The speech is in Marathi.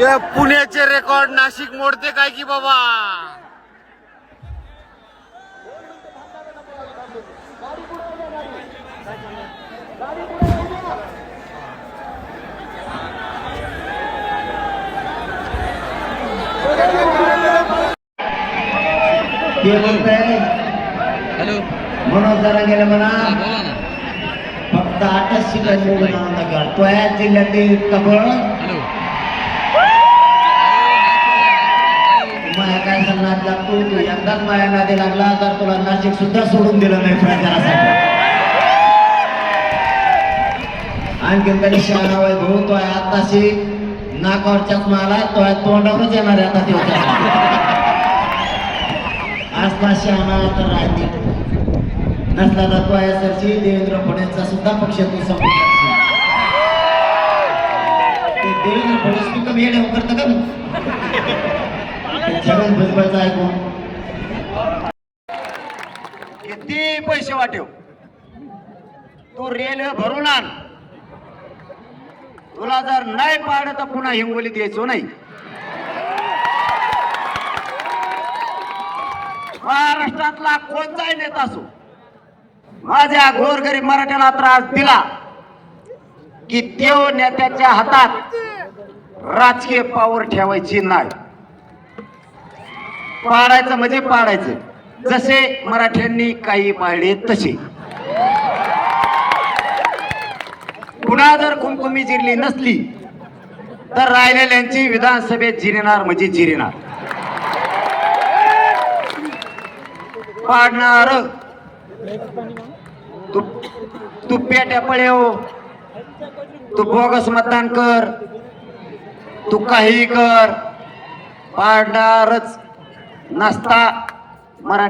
अरे पुण्याचे रेकॉर्ड नाशिक मोडते काय की बाबा ते म्हणतंय हॅलो म्हणून जरा गेलं म्हणा हा, बोला ना फक्त आठच शिल्लक निवडून आणून टाका तो या जिल्ह्यातील कबळ माया नादी लागला तर तुला नाशिक सुद्धा सोडून दिलं नाही प्रचारासाठी. आणखीन तरी शहाणा वय भाऊ तो आहे आताशी नाकावर चष्मा आला तो आहे तोंडावरच येणार आहे आता ते असला शहाणा तर राहते नसला तर तो आहे सरची देवेंद्र फडणवीसचा सुद्धा पक्ष तू समजू ते देवेंद्र फडणवीस तू कमी येणे करतं का? छगन ऐकून किती पैसे वाटेव? तू रेल्वे भरून आण. तुला जर नाही पाडलं तर पुन्हा हिंगोलीत यायचो नाही. महाराष्ट्रातला कोणताही नेता असो माझ्या गोरगरीब मराठ्याला त्रास दिला की देव नेत्याच्या हातात राजकीय पावर ठेवायची नाही. पाडायचं म्हणजे पाडायचं. जसे मराठ्यांनी काही पाळले तसे. पुन्हा जर कुमकुमी जिरली नसली तर राहिलेल्यांची विधानसभेत जिरणार म्हणजे जिरणार पाडणार. तू तू पेट्या पळेव हो. तू बोगस मतदान कर. तू काही कर. पाडणारच नसता मराठी